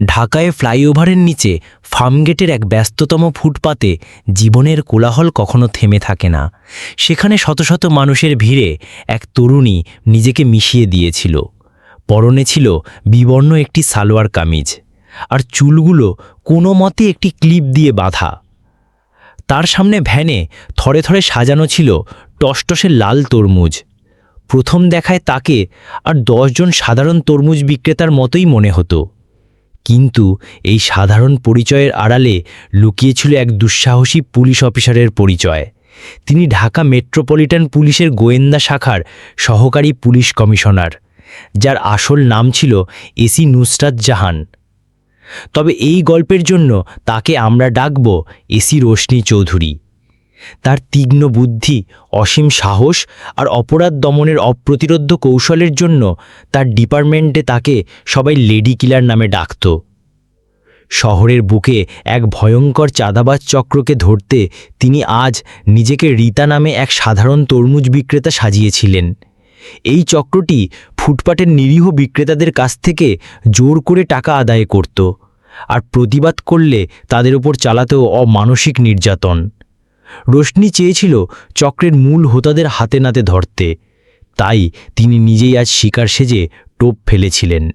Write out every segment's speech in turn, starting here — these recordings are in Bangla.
ঢাকায় ফ্লাইওভারের নিচে ফার্মগেটের এক ব্যস্ততম ফুটপাতে জীবনের কোলাহল কখনো থেমে থাকে না। সেখানে শত শত মানুষের ভিড়ে এক তরুণী নিজেকে মিশিয়ে দিয়েছিল। পরনে ছিল বিবর্ণ একটি সালোয়ার কামিজ আর চুলগুলো কোনো মতে একটি ক্লিপ দিয়ে বাঁধা। তার সামনে ভ্যানে থরে থরে সাজানো ছিল টসটসে লাল তরমুজ। প্রথম দেখায় তাকে আর দশজন সাধারণ তরমুজ বিক্রেতার মতোই মনে হতো। কিন্তু এই সাধারণ পরিচয়ের আড়ালে লুকিয়েছিল এক দুঃসাহসী পুলিশ অফিসারের পরিচয়। তিনি ঢাকা মেট্রোপলিটন পুলিশের গোয়েন্দা শাখার সহকারী পুলিশ কমিশনার, যার আসল নাম ছিল এসি নুসরাত জাহান। তবে এই গল্পের জন্য তাকে আমরা ডাকব এসি রোশনি চৌধুরী। তার তীক্ষ্ণ বুদ্ধি, অসীম সাহস আর অপরাধ দমনের অপ্রতিরোধ্য কৌশলের জন্য তার ডিপার্টমেন্টে তাকে সবাই লেডি কিলার নামে ডাকত। শহরের বুকে এক ভয়ঙ্কর চাঁদাবাজ চক্রকে ধরতে তিনি আজ নিজেকে রীতা নামে এক সাধারণ তরমুজ বিক্রেতা সাজিয়েছিলেন। এই চক্রটি ফুটপাটের নিরীহ বিক্রেতাদের কাছ থেকে জোর করে টাকা আদায় করত আর প্রতিবাদ করলে তাদের ওপর চালাতেও অমানসিক নির্যাতন। রোশনি চেয়েছিল চক্রের মূল হোতাদের হাতে নাতে ধরতে। তাই তিনি নিজেই আজ শিকার সেজে টোপ ফেলেছিলেন।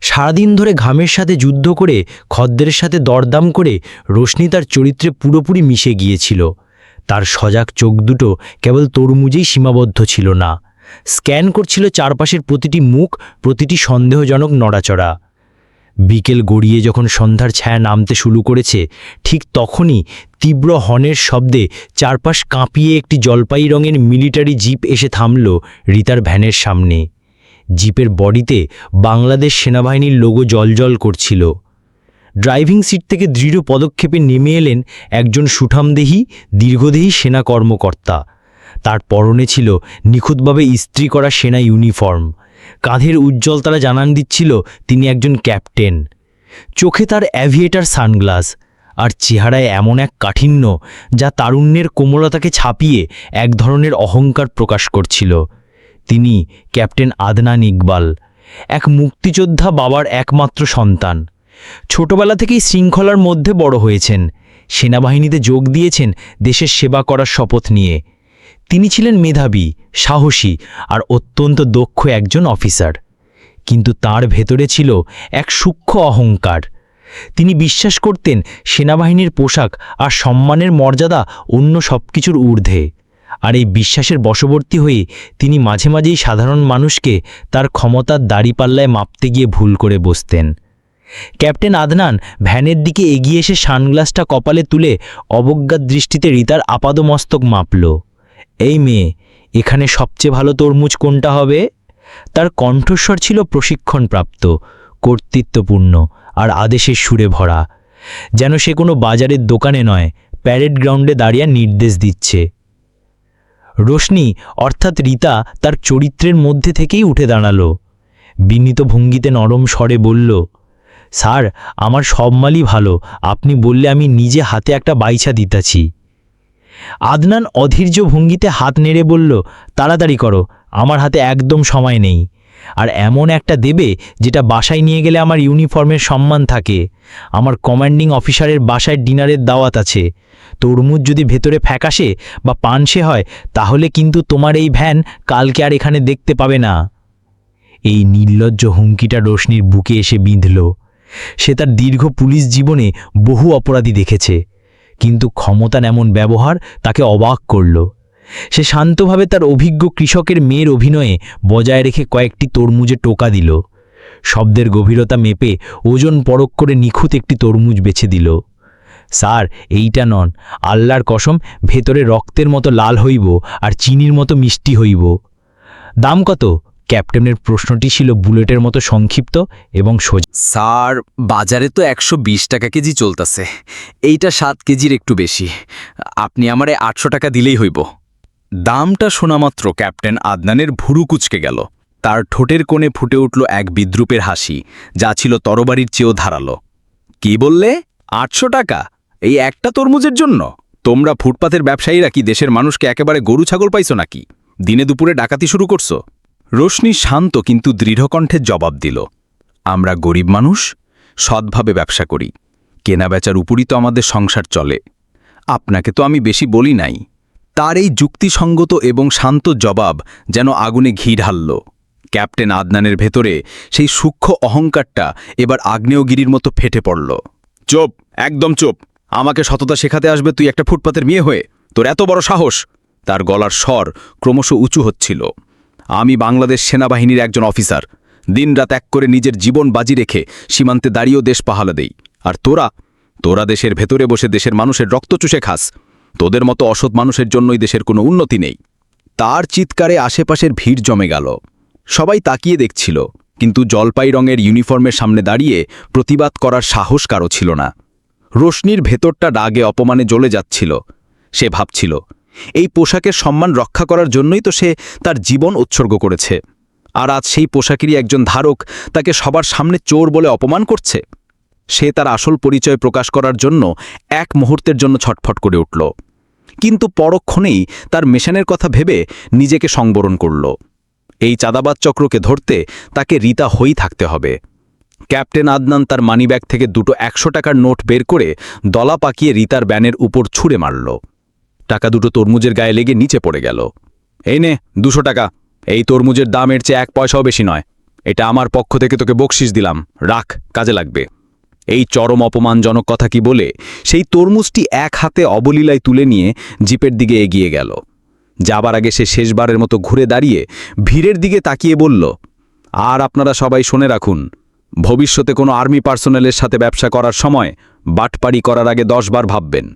সারাদিন ধরে ঘামের সাথে যুদ্ধ করে, খদ্দের সাথে দরদাম করে রোশনি তার চরিত্রে পুরোপুরি মিশে গিয়েছিল। তার সজাগ চোখ দুটো কেবল তরমুজেই সীমাবদ্ধ ছিল না। স্ক্যান করছিল চারপাশের প্রতিটি মুখ, প্রতিটি সন্দেহজনক নড়াচড়া। বিকেল গড়িয়ে যখন সন্ধ্যার ছায়া নামতে শুরু করেছে, ঠিক তখনই তীব্র হর্নের শব্দে চারপাশ কাঁপিয়ে একটি জলপাই রঙের মিলিটারি জিপ এসে থামল রিতার ভ্যানের সামনে। জিপের বডিতে বাংলাদেশ সেনাবাহিনীর লোগো জলজল করছিল। ড্রাইভিং সিট থেকে দৃঢ় পদক্ষেপে নেমে এলেন একজন সুঠামদেহী, দীর্ঘদেহী সেনা কর্মকর্তা। তার পরনে ছিল নিখুঁতভাবে ইস্ত্রি করা সেনা ইউনিফর্ম। কাঁধের উজ্জ্বল তারা জানান দিচ্ছিল, তিনি একজন ক্যাপ্টেন। চোখে তার অ্যাভিয়েটার সানগ্লাস, আর চেহারায় এমন এক কাঠিন্য যা তারুণ্যের কোমলতাকে ছাপিয়ে এক ধরনের অহংকার প্রকাশ করছিল। তিনি ক্যাপ্টেন আদনান ইকবাল, এক মুক্তিযোদ্ধা বাবার একমাত্র সন্তান। ছোটবেলা থেকেই শৃঙ্খলার মধ্যে বড় হয়েছেন। সেনাবাহিনীতে যোগ দিয়েছেন দেশের সেবা করার শপথ নিয়ে। তিনি ছিলেন মেধাবী, সাহসী আর অত্যন্ত দক্ষ একজন অফিসার। কিন্তু তার ভেতরে ছিল এক সূক্ষ্ম অহংকার। তিনি বিশ্বাস করতেন সেনাবাহিনীর পোশাক আর সম্মানের মর্যাদা অন্য সব কিছুর ঊর্ধ্বে। আর এই বিশ্বাসের বশবর্তী হয়ে তিনি মাঝে মাঝেই সাধারণ মানুষকে তার ক্ষমতার দাড়িপাল্লায় মাপতে গিয়ে ভুল করে বসতেন। ক্যাপ্টেন আদনান ভ্যানের দিকে এগিয়ে এসে সানগ্লাসটা কপালে তুলে অবজ্ঞার দৃষ্টিতে রিতার আপাদমস্তক মাপল। এই মেয়ে, এখানে সবচেয়ে ভালো তরমুজ কোনটা হবে? তার কণ্ঠস্বর ছিল প্রশিক্ষণপ্রাপ্ত, কর্তৃত্বপূর্ণ আর আদেশের সুরে ভরা, যেন সে কোনো বাজারের দোকানে নয়, প্যারেড গ্রাউন্ডে দাঁড়িয়ে নির্দেশ দিচ্ছে। রোশনি, অর্থাৎ রীতা, তার চরিত্রের মধ্যে থেকেই উঠে দাঁড়াল। বিনীত ভঙ্গিতে নরম স্বরে বলল, স্যার, আমার সব মালই ভালো, আপনি বললে আমি নিজে হাতে একটা বাইছা দিতাছি। আদনান অধীর্য ভঙ্গিতে হাত নেড়ে বলল, তাড়াতাড়ি করো, আমার হাতে একদম সময় নেই। আর এমন একটা দেবে যেটা বাসায় নিয়ে গেলে আমার ইউনিফর্মের সম্মান থাকে। আমার কমান্ডিং অফিসারের বাসায় ডিনারের দাওয়াত আছে। তরমুজ যদি ভেতরে ফ্যাকাশে বা পানসে হয়, তাহলে কিন্তু তোমার এই ভ্যান কালকে আর এখানে দেখতে পাবে না। এই নির্লজ্জ হুমকিটা রোশনির বুকে এসে বিঁধল। সে তার দীর্ঘ পুলিশ জীবনে বহু অপরাধী দেখেছে। কিন্তু ক্ষমতার এমন ব্যবহার তাকে অবাক করল। সে শান্তভাবে তার অভিজ্ঞ কৃষকের মেয়ের অভিনয়ে বজায় রেখে কয়েকটি তরমুজে টোকা দিল। শব্দের গভীরতা মেপে ওজন পরক করে নিখুঁত একটি তরমুজ বেছে দিল। স্যার, এইটা নন। আল্লাহর কসম, ভেতরে রক্তের মতো লাল হইব আর চিনির মতো মিষ্টি হইব। দাম কত? ক্যাপ্টেনের প্রশ্নটি ছিল বুলেটের মতো সংক্ষিপ্ত এবং সোজা। স্যার, বাজারে তো একশো বিশ টাকা কেজি চলতেছে। এইটা সাত কেজির একটু বেশি। আপনি আমারে আটশো টাকা দিলেই হইব। দামটা শোনামাত্র ক্যাপ্টেন আদনানের ভুরু কুচকে গেল। তার ঠোঁটের কোণে ফুটে উঠল এক বিদ্রুপের হাসি, যা ছিল তরবারির চেয়েও ধারালো। কি বললে? আটশো টাকা? এই একটা তরমুজের জন্য? তোমরা ফুটপাতের ব্যবসায়ীরা কি দেশের মানুষকে একেবারে গরু ছাগল পাইছো নাকি? দিনে দুপুরে ডাকাতি শুরু করছ? রোশনি শান্ত কিন্তু দৃঢ়কণ্ঠে জবাব দিল, আমরা গরিব মানুষ, সৎভাবে ব্যবসা করি। কেনাবেচার উপরই তো আমাদের সংসার চলে। আপনাকে তো আমি বেশি বলি নাই। তার এই যুক্তিসঙ্গত এবং শান্ত জবাব যেন আগুনে ঘি ঢালল। ক্যাপ্টেন আদনানের ভেতরে সেই সূক্ষ্ম অহংকারটা এবার আগ্নেয়গিরির মতো ফেটে পড়ল। চোপ, একদম চোপ। আমাকে সততা শেখাতে আসবে তুই একটা ফুটপাতের মেয়ে হয়ে। তোর এত বড় সাহস? তার গলার স্বর ক্রমশ উঁচু হচ্ছিল। আমি বাংলাদেশ সেনাবাহিনীর একজন অফিসার। দিনরাত এক করে নিজের জীবন বাজি রেখে সীমান্তে দাঁড়িয়েও দেশ পাহালা দেই। আর তোরা? তোরা দেশের ভেতরে বসে দেশের মানুষের রক্ত চুষে খাস। তোদের মতো অসৎ মানুষের জন্যই দেশের কোনো উন্নতি নেই। তার চিৎকারে আশেপাশের ভিড় জমে গেল। সবাই তাকিয়ে দেখছিল, কিন্তু জলপাই রঙের ইউনিফর্মের সামনে দাঁড়িয়ে প্রতিবাদ করার সাহস কারও ছিল না। রোশনির ভেতরটা রাগে অপমানে জ্বলে যাচ্ছিল। সে ভাবছিল এই পোশাকের সম্মান রক্ষা করার জন্যই তো সে তার জীবন উৎসর্গ করেছে। আর আজ সেই পোশাকেরই একজন ধারক তাকে সবার সামনে চোর বলে অপমান করছে। সে তার আসল পরিচয় প্রকাশ করার জন্য এক মুহূর্তের জন্য ছটফট করে উঠল। কিন্তু পরক্ষণেই তার মেশানের কথা ভেবে নিজেকে সংবরণ করল। এই চাঁদাবাদ চক্রকে ধরতে তাকে রিতা হই থাকতে হবে। ক্যাপ্টেন আদনান তার মানিব্যাগ থেকে দুটো একশো টাকার নোট বের করে দলা পাকিয়ে রিতার ব্যানের উপর ছুঁড়ে মারল। টাকা দুটো তরমুজের গায়ে লেগে নিচে পড়ে গেল। এই নে, দুশো টাকা। এই তরমুজের দামের চেয়ে এক পয়সাও বেশি নয়। এটা আমার পক্ষ থেকে তোকে বকশিস দিলাম। রাখ, কাজে লাগবে। এই চরম অপমানজনক কথা কি বলে সেই তরমুজটি এক হাতে অবলীলায় তুলে নিয়ে জিপের দিকে এগিয়ে গেল। যাবার আগে সে শেষবারের মতো ঘুরে দাঁড়িয়ে ভিড়ের দিকে তাকিয়ে বলল, আর আপনারা সবাই শুনে রাখুন, ভবিষ্যতে কোনো আর্মি পার্সোনেলের সাথে ব্যবসা করার সময় বাটপাড়ি করার আগে দশবার ভাববেন।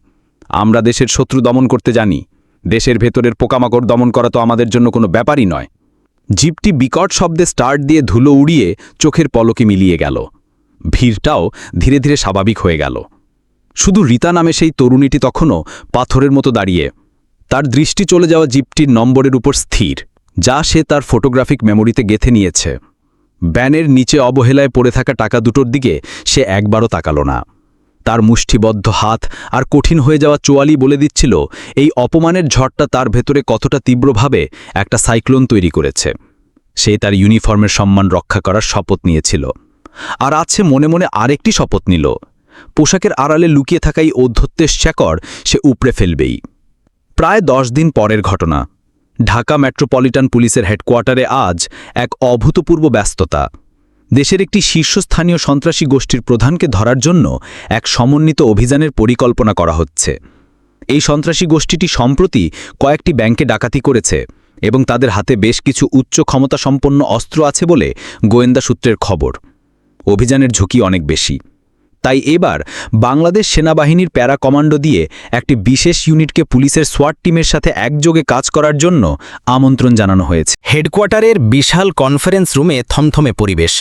আমরা দেশের শত্রু দমন করতে জানি। দেশের ভেতরের পোকামাকড় দমন করা তো আমাদের জন্য কোনো ব্যাপারই নয়। জিপটি বিকট শব্দে স্টার্ট দিয়ে ধুলো উড়িয়ে চোখের পলকে মিলিয়ে গেল। ভিড়টাও ধীরে ধীরে স্বাভাবিক হয়ে গেল। শুধু রীতা নামে সেই তরুণীটি তখনও পাথরের মতো দাঁড়িয়ে। তার দৃষ্টি চলে যাওয়া জিপটির নম্বরের উপর স্থির, যা সে তার ফটোগ্রাফিক মেমোরিতে গেথে নিয়েছে। ব্যানের নিচে অবহেলায় পড়ে থাকা টাকা দুটোর দিকে সে একবারও তাকাল না। তার মুষ্টিবদ্ধ হাত আর কঠিন হয়ে যাওয়া চোয়ালি বলে দিচ্ছিল, এই অপমানের ঝড়টা তার ভেতরে কতটা তীব্রভাবে একটা সাইক্লোন তৈরি করেছে। সে তার ইউনিফর্মের সম্মান রক্ষা করার শপথ নিয়েছিল। আর আছে মনে মনে আরেকটি শপথ নিল, পোশাকের আড়ালে লুকিয়ে থাকা এই অধ্যত্বের শেকড় সে উপড়ে ফেলবেই। প্রায় দশ দিন পরের ঘটনা। ঢাকা মেট্রোপলিটন পুলিশের হেডকোয়ার্টারে আজ এক অভূতপূর্ব ব্যস্ততা। দেশের একটি শীর্ষস্থানীয় সন্ত্রাসী গোষ্ঠীর প্রধানকে ধরার জন্য এক সমন্বিত অভিযানের পরিকল্পনা করা হচ্ছে। এই সন্ত্রাসী গোষ্ঠীটি সম্প্রতি কয়েকটি ব্যাংকে ডাকাতি করেছে এবং তাদের হাতে বেশ কিছু উচ্চ ক্ষমতা সম্পন্ন অস্ত্র আছে বলে গোয়েন্দা সূত্রের খবর। অভিযানের ঝুঁকি অনেক বেশি। তাই এবার বাংলাদেশ সেনাবাহিনীর প্যারা কমান্ডো দিয়ে একটি বিশেষ ইউনিটকে পুলিশের সোয়াট টিমের সাথে একযোগে কাজ করার জন্য আমন্ত্রণ জানানো হয়েছে। হেডকোয়ার্টারের বিশাল কনফারেন্স রুমে থমথমে পরিবেশ।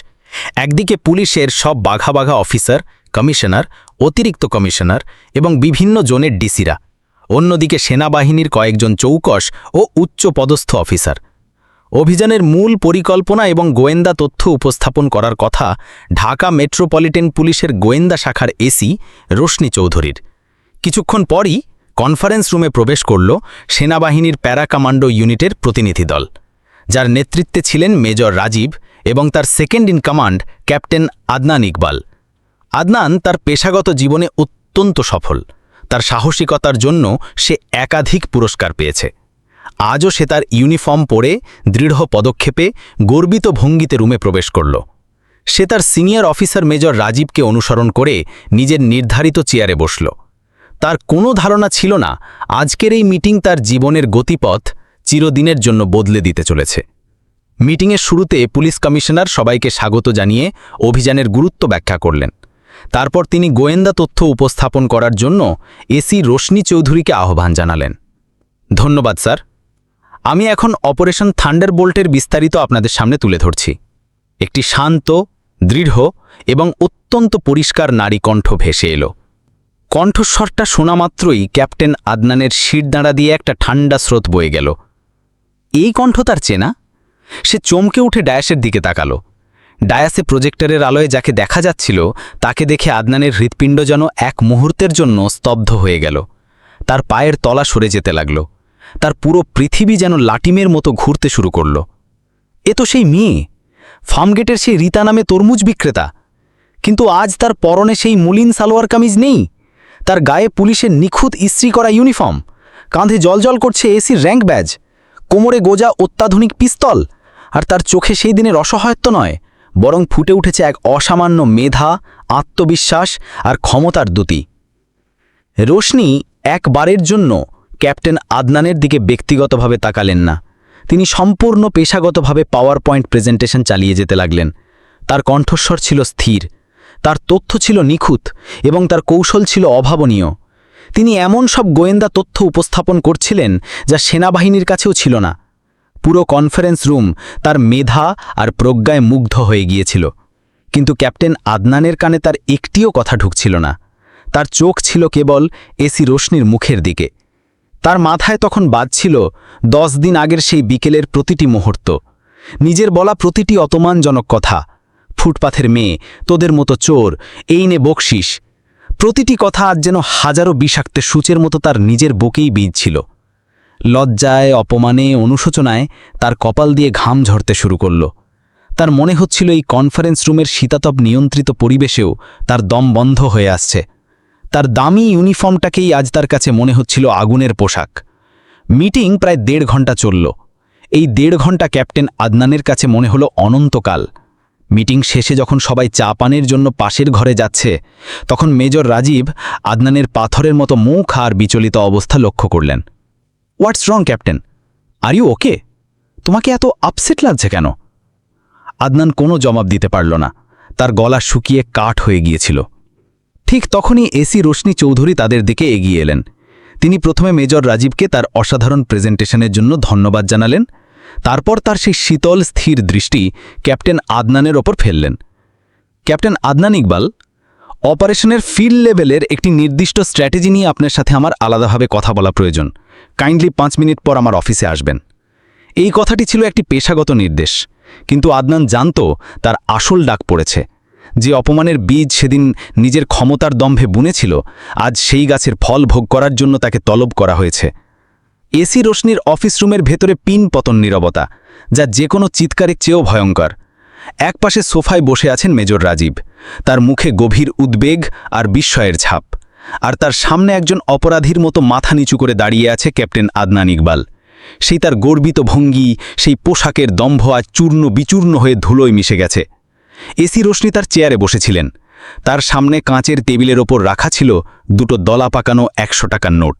একদিকে পুলিশের সব বাঘা বাঘা অফিসার, কমিশনার, অতিরিক্ত কমিশনার এবং বিভিন্ন জোনের ডিসিরা। অন্যদিকে সেনাবাহিনীর কয়েকজন চৌকস ও উচ্চ পদস্থ অফিসার। অভিযানের মূল পরিকল্পনা এবং গোয়েন্দা তথ্য উপস্থাপন করার কথা ঢাকা মেট্রোপলিটন পুলিশের গোয়েন্দা শাখার এসি রোশনি চৌধুরীর। কিছুক্ষণ পরই কনফারেন্স রুমে প্রবেশ করল সেনাবাহিনীর প্যারা কমান্ডো ইউনিটের প্রতিনিধি দল, যার নেতৃত্বে ছিলেন মেজর রাজীব এবং তার second in command captain Adnan Iqbal. Adnan তার পেশাগত জীবনে অত্যন্ত সফল। তার সাহসিকতার জন্য সে একাধিক পুরস্কার পেয়েছে। আজও সে তার ইউনিফর্ম পরে দৃঢ় পদক্ষেপে গর্বিত ভঙ্গিতে রুমে প্রবেশ করল। সে তার সিনিয়র অফিসার মেজর রাজীবকে অনুসরণ করে নিজের নির্ধারিত চেয়ারে বসল। তার কোনো ধারণা ছিল না, আজকের এই মিটিং তার জীবনের গতিপথ চিরদিনের জন্য বদলে দিতে চলেছে। মিটিংয়ের শুরুতে পুলিশ কমিশনার সবাইকে স্বাগত জানিয়ে অভিযানের গুরুত্ব ব্যাখ্যা করলেন। তারপর তিনি গোয়েন্দা তথ্য উপস্থাপন করার জন্য এসি রোশনি চৌধুরীকে আহ্বান জানালেন। ধন্যবাদ, স্যার। আমি এখন অপারেশন থান্ডারবোল্টের বিস্তারিত আপনাদের সামনে তুলে ধরছি। একটি শান্ত, দৃঢ় এবং অত্যন্ত পরিষ্কার নারী কণ্ঠ ভেসে এলো। কণ্ঠস্বরটা শোনা মাত্রই ক্যাপ্টেন আদনানের শিরদাঁড়া দিয়ে একটা ঠান্ডা স্রোত বয়ে গেল। এই কণ্ঠ তার চেনা? সে চমকে উঠে ডায়াসের দিকে তাকালো। ডায়াসে প্রজেক্টরের আলোয় যাকে দেখা যাচ্ছিল, তাকে দেখে আদনানের হৃৎপিণ্ড যেন এক মুহূর্তের জন্য স্তব্ধ হয়ে গেল। তার পায়ের তলা সরে যেতে লাগল। তার পুরো পৃথিবী যেন লাটিমের মতো ঘুরতে শুরু করল। এ তো সেই মেয়ে। ফার্মগেটের সেই রীতা নামে তরমুজ বিক্রেতা। কিন্তু আজ তার পরনে সেই মুলিন সালোয়ার কামিজ নেই। তার গায়ে পুলিশের নিখুঁত ইস্ত্রি করা ইউনিফর্ম। কাঁধে জলজল করছে এসির র্যাঙ্ক ব্যাজ। কোমরে গোজা অত্যাধুনিক পিস্তল। আর তার চোখে সেই দিনের অসহায়ত্ব নয়, বরং ফুটে উঠেছে এক অসামান্য মেধা, আত্মবিশ্বাস আর ক্ষমতার দ্যুতি। রোশনি একবারের জন্য ক্যাপ্টেন আদনানের দিকে ব্যক্তিগতভাবে তাকালেন না। তিনি সম্পূর্ণ পেশাগতভাবে পাওয়ার পয়েন্ট প্রেজেন্টেশন চালিয়ে যেতে লাগলেন। তার কণ্ঠস্বর ছিল স্থির, তার তথ্য ছিল নিখুঁত এবং তার কৌশল ছিল অভাবনীয়। তিনি এমন সব গোয়েন্দা তথ্য উপস্থাপন করছিলেন যা সেনাবাহিনীর কাছেও ছিল না। পুরো কনফারেন্স রুম তার মেধা আর প্রজ্ঞায় মুগ্ধ হয়ে গিয়েছিল। কিন্তু ক্যাপ্টেন আদনানের কানে তার একটিও কথা ঢুকছিল না। তার চোখ ছিল কেবল এসি রোশনির মুখের দিকে। তার মাথায় তখন বাজছিল দশ দিন আগের সেই বিকেলের প্রতিটি মুহূর্ত। নিজের বলা প্রতিটি অপমানজনক কথা, ফুটপাথের মেয়ে, তোদের মতো চোর, এই নে বকশিস। প্রতিটি কথা আজ যেন হাজারো বিষাক্তে সূচের মতো তার নিজের বুকেই বীজছিল লজ্জায়, অপমানে, অনুশোচনায় তার কপাল দিয়ে ঘাম ঝরতে শুরু করল। তার মনে হচ্ছিল এই কনফারেন্স রুমের শীতাতপ নিয়ন্ত্রিত পরিবেশেও তার দম বন্ধ হয়ে আসছে। তার দামি ইউনিফর্মটাকেই আজ তার কাছে মনে হচ্ছিল আগুনের পোশাক। মিটিং প্রায় দেড় ঘণ্টা চলল। এই দেড় ঘণ্টা ক্যাপ্টেন আদনানের কাছে মনে হলো অনন্তকাল। মিটিং শেষে যখন সবাই চা পানের জন্য পাশের ঘরে যাচ্ছে, তখন মেজর রাজীব আদনানের পাথরের মতো মুখ আর বিচলিত অবস্থা লক্ষ্য করলেন। What's wrong captain are you okay তোমাকে এত আপসেট লাগছে কেন? আদনান কোনো জবাব দিতে পারল না। তার গলা শুকিয়ে কাঠ হয়ে গিয়েছিল। ঠিক তখনই এসি রোশনি চৌধুরী তাদের দিকে এগিয়ে এলেন। তিনি প্রথমে মেজর রাজীবকে তার অসাধারণ প্রেজেন্টেশনের জন্য ধন্যবাদ জানালেন তারপর তার সেই শীতল, স্থির দৃষ্টি ক্যাপ্টেন আদনানের ওপর ফেললেন। ক্যাপ্টেন আদনান ইকবাল, অপারেশনের ফিল্ড লেভেলের একটি নির্দিষ্ট স্ট্র্যাটেজি নিয়ে আপনার সাথে আমার আলাদাভাবে কথা বলা প্রয়োজন। কাইন্ডলি পাঁচ মিনিট পর আমার অফিসে আসবেন। এই কথাটি ছিল একটি পেশাগত নির্দেশ, কিন্তু আদনান জানত তার আসল ডাক পড়েছে। যে অপমানের বীজ সেদিন নিজের ক্ষমতার দম্ভে বুনেছিল, আজ সেই গাছের ফল ভোগ করার জন্য তাকে তলব করা হয়েছে। এসি রোশনির অফিস রুমের ভেতরে পিন পতন নীরবতা, যা যে কোনো চিৎকারের চেয়েও ভয়ঙ্কর। একপাশে সোফায় বসে আছেন মেজর রাজীব। তার মুখে গভীর উদ্বেগ আর বিস্ময়ের ছাপ। আর তার সামনে একজন অপরাধীর মতো মাথা নিচু করে দাঁড়িয়ে আছে ক্যাপ্টেন আদনান ইকবাল। সেই তার গর্বিত ভঙ্গি, সেই পোশাকের দম্ভ আজ চূর্ণ বিচূর্ণ হয়ে ধুলোয় মিশে গেছে। এসি রোশনি তার চেয়ারে বসেছিলেন। তার সামনে কাঁচের টেবিলের ওপর রাখা ছিল দুটো দলা পাকানো একশো টাকার নোট।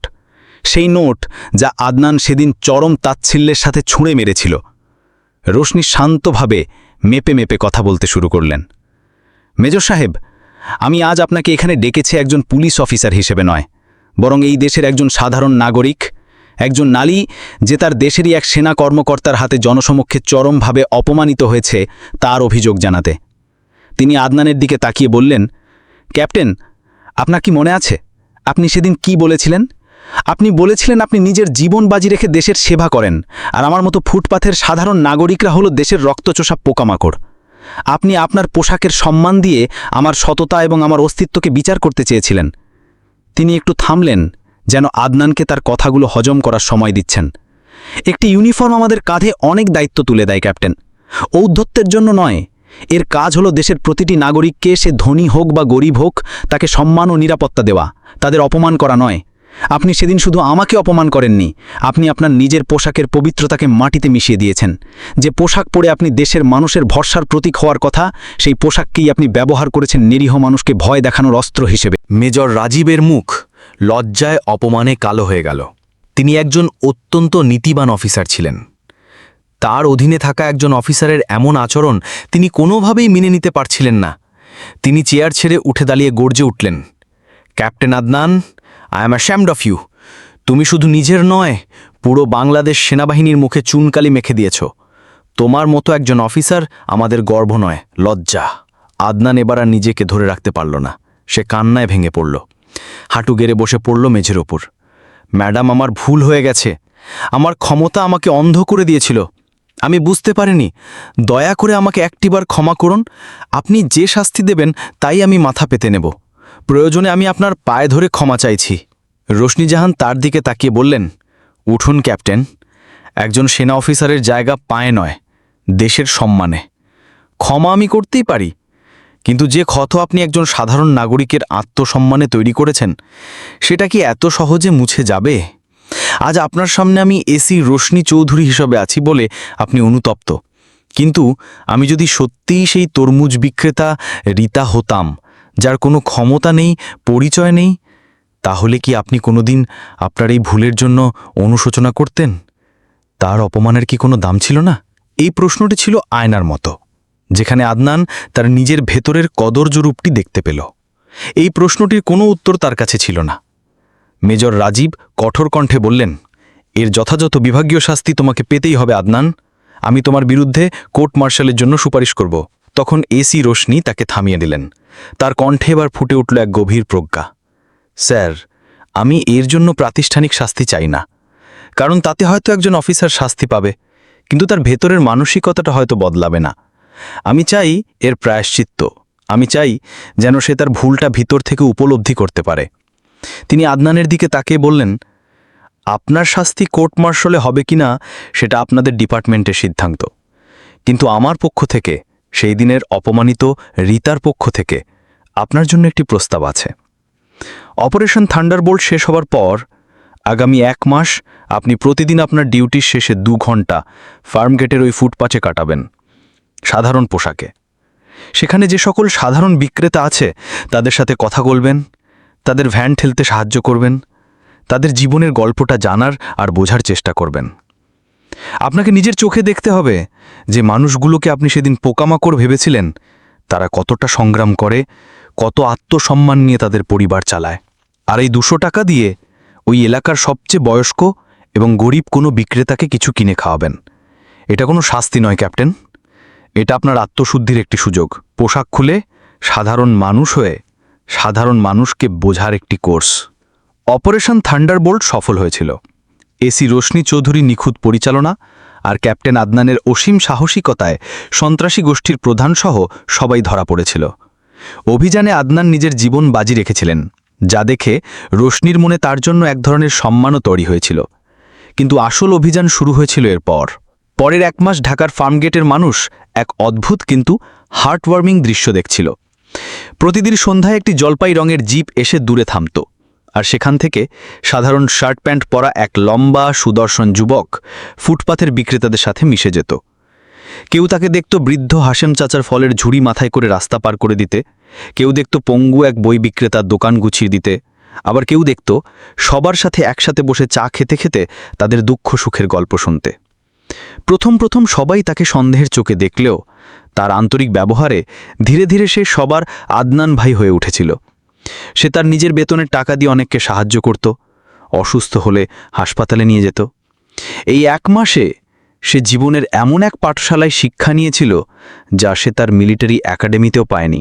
সেই নোট যা আদনান সেদিন চরম তাচ্ছিল্যের সাথে ছুঁড়ে মেরেছিল। রোশনি শান্তভাবে মেপে মেপে কথা বলতে শুরু করলেন। মেজর সাহেব, আমি আজ আপনাকে এখানে ডেকেছি একজন পুলিশ অফিসার হিসেবে নয়, বরং এই দেশের একজন সাধারণ নাগরিক, একজন নালী যে তার দেশেরই এক সেনা কর্মকর্তার হাতে জনসমক্ষে চরমভাবে অপমানিত হয়েছে তার অভিযোগ জানাতে। তিনি আদনানের দিকে তাকিয়ে বললেন, ক্যাপ্টেন, আপনার কি মনে আছে? আপনি সেদিন কি বলেছিলেন? আপনি বলেছিলেন আপনি নিজের জীবন বাজি রেখে দেশের সেবা করেন, আর আমার মতো ফুটপাথের সাধারণ নাগরিকরা হলো দেশের রক্তচোষা পোকামাকড়। আপনি আপনার পোশাকের সম্মান দিয়ে আমার সততা এবং আমার অস্তিত্বকে বিচার করতে চেয়েছিলেন। তিনি একটু থামলেন, যেন আদনানকে তার কথাগুলো হজম করার সময় দিচ্ছেন। একটি ইউনিফর্ম আমাদের কাঁধে অনেক দায়িত্ব তুলে দেয়, ক্যাপ্টেন। ঔদ্ধত্যের জন্য নয়, এর কাজ হলো দেশের প্রতিটি নাগরিককে সে ধনী হোক বা গরিব হোক, তাকে সম্মান ও নিরাপত্তা দেওয়া, তাদের অপমান করা নয়। আপনি সেদিন শুধু আমাকে অপমান করেননি, আপনি আপনার নিজের পোশাকের পবিত্রতাকে মাটিতে মিশিয়ে দিয়েছেন। যে পোশাক পরে আপনি দেশের মানুষের ভরসার প্রতীক হওয়ার কথা, সেই পোশাককেই আপনি ব্যবহার করেছেন নিরীহ মানুষকে ভয় দেখানোর অস্ত্র হিসেবে। মেজর রাজীবের মুখ লজ্জায় অপমানে কালো হয়ে গেল। তিনি একজন অত্যন্ত নীতিবান অফিসার ছিলেন। তার অধীনে থাকা একজন অফিসারের এমন আচরণ তিনি কোনোভাবেই মেনে নিতে পারছিলেন না। তিনি চেয়ার ছেড়ে উঠে দাঁড়িয়ে গর্জে উঠলেন। Captain Adnan I am ashamed of you তুমি শুধু নিজের নয়, পুরো বাংলাদেশ সেনাবাহিনীর মুখে চুনকালি মেখে দিয়েছ। তোমার মতো একজন অফিসার আমাদের গর্ব নয়, লজ্জা। আদনান এবার আর নিজেকে ধরে রাখতে পারল না। সে কান্নায় ভেঙে পড়ল। হাঁটু গেড়ে বসে পড়ল মেঝের ওপর। ম্যাডাম, আমার ভুল হয়ে গেছে। আমার ক্ষমতা আমাকে অন্ধ করে দিয়েছিল। আমি বুঝতে পারিনি। দয়া করে আমাকে একটিবার ক্ষমা করুন। আপনি যে শাস্তি দেবেন, তাই আমি মাথা পেতে নেব। প্রয়োজনে আমি আপনার পায়ে ধরে ক্ষমা চাইছি। রোশনি জাহান তার দিকে তাকিয়ে বললেন, উঠুন, ক্যাপ্টেন। একজন সেনা অফিসারের জায়গা পায়ে নয়, দেশের সম্মানে। ক্ষমা আমি করতেই পারি, কিন্তু যে ক্ষত আপনি একজন সাধারণ নাগরিকের আত্মসম্মানে তৈরি করেছেন, সেটা কি এত সহজে মুছে যাবে? আজ আপনার সামনে আমি এসি রোশনি চৌধুরী হিসেবে আছি বলে আপনি অনুতপ্ত। কিন্তু আমি যদি সত্যিই সেই তরমুজ বিক্রেতা রীতা হতাম যার কোনো ক্ষমতা নেই, পরিচয় নেই, তাহলে কি আপনি কোনোদিন আপনার এই ভুলের জন্য অনুশোচনা করতেন? তার অপমানের কি কোনো দাম ছিল না? এই প্রশ্নটি ছিল আয়নার মতো, যেখানে আদনান তার নিজের ভেতরের কদর্য রূপটি দেখতে পেল। এই প্রশ্নটির কোনো উত্তর তার কাছে ছিল না। মেজর রাজীব কঠোর কণ্ঠে বললেন, এর যথাযথ বিভাগীয় শাস্তি তোমাকে পেতেই হবে, আদনান। আমি তোমার বিরুদ্ধে কোর্ট মার্শালের জন্য সুপারিশ করব। তখন এসি রোশনি তাকে থামিয়ে দিলেন। তার কণ্ঠে এবার ফুটে উঠল এক গভীর প্রজ্ঞা। স্যার, আমি এর জন্য প্রাতিষ্ঠানিক শাস্তি চাই না। কারণ তাতে হয়তো একজন অফিসার শাস্তি পাবে, কিন্তু তার ভেতরের মানসিকতাটা হয়তো বদলাবে না। আমি চাই এর প্রায়শ্চিত্ত। আমি চাই যেন সে তার ভুলটা ভিতর থেকে উপলব্ধি করতে পারে। তিনি আদনানের দিকে তাকিয়ে বললেন, আপনার শাস্তি কোর্ট মার্শলে হবে কিনা সেটা আপনাদের ডিপার্টমেন্টের সিদ্ধান্ত। কিন্তু আমার পক্ষ থেকে সেই দিনের অপমানিত রিতার পক্ষ থেকে আপনার জন্য একটি প্রস্তাব আছে। অপারেশন থান্ডারবোল্ট শেষ হবার পর আগামী এক মাস আপনি প্রতিদিন আপনার ডিউটির শেষে দু ঘণ্টা ফার্মগেটের ওই ফুটপাচে কাটাবেন, সাধারণ পোশাকে। সেখানে যে সকল সাধারণ বিক্রেতা আছে, তাদের সাথে কথা বলবেন, তাদের ভ্যান ঠেলতে সাহায্য করবেন, তাদের জীবনের গল্পটা জানার আর বোঝার চেষ্টা করবেন। আপনাকে নিজের চোখে দেখতে হবে যে মানুষগুলোকে আপনি সেদিন পোকামাকড় ভেবেছিলেন। তারা কতটা সংগ্রাম করে, কত আত্মসম্মান নিয়ে তাদের পরিবার চালায়। আর এই দুশো টাকা দিয়ে ওই এলাকার সবচেয়ে বয়স্ক এবং গরিব কোনো বিক্রেতাকে কিছু কিনে খাওয়াবেন। এটা কোনো শাস্তি নয়, ক্যাপ্টেন। এটা আপনার আত্মশুদ্ধির একটি সুযোগ। পোশাক খুলে সাধারণ মানুষ হয়ে সাধারণ মানুষকে বোঝার একটি কোর্স। অপারেশন থান্ডারবোল্ট সফল হয়েছিল। এসি রোশনি চৌধুরী নিখুঁত পরিচালনা আর ক্যাপ্টেন আদনানের অসীম সাহসিকতায় সন্ত্রাসী গোষ্ঠীর প্রধানসহ সবাই ধরা পড়েছিল। অভিযানে আদনান নিজের জীবন বাজি রেখেছিলেন, যা দেখে রোশনির মনে তার জন্য এক ধরনের সম্মানও তৈরি হয়েছিল। কিন্তু আসল অভিযান শুরু হয়েছিল এরপর। পরের এক মাস ঢাকার ফার্মগেটের মানুষ এক অদ্ভুত কিন্তু হার্টওয়ার্মিং দৃশ্য দেখছিল। প্রতিদিন সন্ধ্যায় একটি জলপাই রঙের জিপ এসে দূরে থামত। আর সেখান থেকে সাধারণ শার্ট প্যান্ট পরা এক লম্বা, সুদর্শন যুবক ফুটপাথের বিক্রেতাদের সাথে মিশে যেত। কেউ তাকে দেখত বৃদ্ধ হাসেম চাচার ফলের ঝুড়ি মাথায় করে রাস্তা পার করে দিতে, কেউ দেখত পঙ্গু এক বই বিক্রেতার দোকান গুছিয়ে দিতে, আবার কেউ দেখত সবার সাথে একসাথে বসে চা খেতে খেতে তাদের দুঃখ সুখের গল্প শুনতে। প্রথম প্রথম সবাই তাকে সন্দেহের চোখে দেখলেও তার আন্তরিক ব্যবহারে ধীরে ধীরে সে সবার আদনান ভাই হয়ে উঠেছিল। সে তার নিজের বেতনের টাকা দিয়ে অনেককে সাহায্য করত, অসুস্থ হলে হাসপাতালে নিয়ে যেত। এই এক মাসে সে জীবনের এমন এক পাঠশালায় শিক্ষা নিয়েছিল যা সে তার মিলিটারি একাডেমিতেও পায়নি।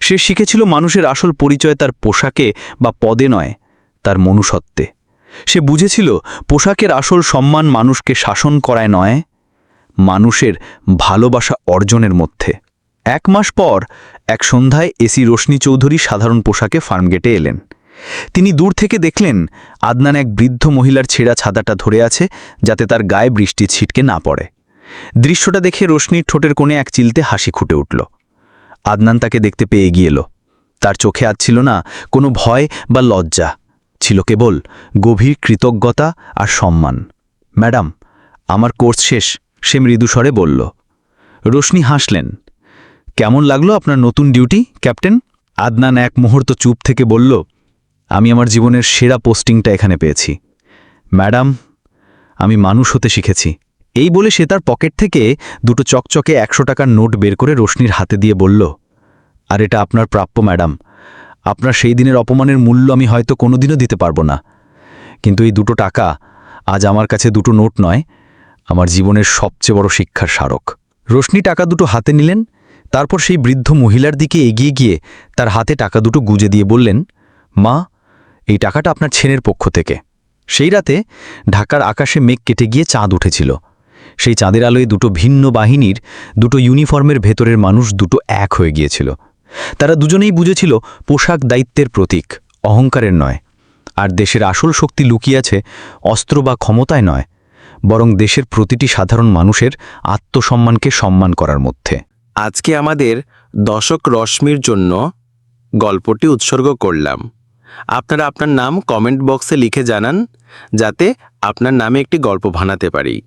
সে শিখেছিল মানুষের আসল পরিচয় তার পোশাকে বা পদে নয়, তার মনুষ্যত্বে। সে বুঝেছিল পোশাকের আসল সম্মান মানুষকে শাসন করায় নয়, মানুষের ভালোবাসা অর্জনের মধ্যে। এক মাস পর এক সন্ধ্যায় এসি রোশনি চৌধুরী সাধারণ পোশাকে ফার্মগেটে এলেন। তিনি দূর থেকে দেখলেন আদনান এক বৃদ্ধ মহিলার ছেঁড়া ছাদাটা ধরে আছে যাতে তার গায়ে বৃষ্টি ছিটকে না পড়ে। দৃশ্যটা দেখে রোশনির ঠোঁটের কোণে এক চিলতে হাসি খুঁটে উঠল। আদনান তাকে দেখতে পেয়ে এগিয়ে এলো। তার চোখে আজ ছিল না কোনো ভয় বা লজ্জা, ছিল কেবল গভীর কৃতজ্ঞতা আর সম্মান। ম্যাডাম, আমার কোর্স শেষ, সে মৃদুস্বরে বলল। রোশনি হাসলেন। কেমন লাগল আপনার নতুন ডিউটি, ক্যাপ্টেন? আদনান এক মুহূর্ত চুপ থেকে বলল, আমি আমার জীবনের সেরা পোস্টিংটা এখানে পেয়েছি। ম্যাডাম, আমি মানুষ হতে শিখেছি। এই বলে সে তার পকেট থেকে দুটো চকচকে একশো টাকার নোট বের করে রোশনির হাতে দিয়ে বলল, আর এটা আপনার প্রাপ্য, ম্যাডাম। আপনার সেই দিনের অপমানের মূল্য আমি হয়তো কোনোদিনও দিতে পারব না। কিন্তু এই দুটো টাকা আজ আমার কাছে দুটো নোট নয়, আমার জীবনের সবচেয়ে বড় শিক্ষার স্মারক। রোশনি টাকা দুটো হাতে নিলেন তারপর সেই বৃদ্ধ মহিলার দিকে এগিয়ে গিয়ে তার হাতে টাকা দুটো গুজে দিয়ে বললেন, মা, এই টাকাটা আপনার ছেনের পক্ষ থেকে। সেই রাতে ঢাকার আকাশে মেঘ কেটে গিয়ে চাঁদ উঠেছিল। সেই চাঁদের আলোয় দুটো ভিন্ন বাহিনীর, দুটো ইউনিফর্মের ভেতরের মানুষ দুটো এক হয়ে গিয়েছিল। তারা দুজনেই বুঝেছিল পোশাক দায়িত্বের প্রতীক, অহংকারের নয়। আর দেশের আসল শক্তি লুকিয়ে আছে অস্ত্র বা ক্ষমতায় নয়, বরং দেশের প্রতিটি সাধারণ মানুষের আত্মসম্মানকে সম্মান করার মধ্যে। আজকে আমাদের দশক রশ্মির জন্য গল্পটি উৎসর্গ করলাম। আপনারা আপনার নাম কমেন্ট বক্সে লিখে জানান, যাতে আপনার নামে একটি গল্প বানাতে পারি।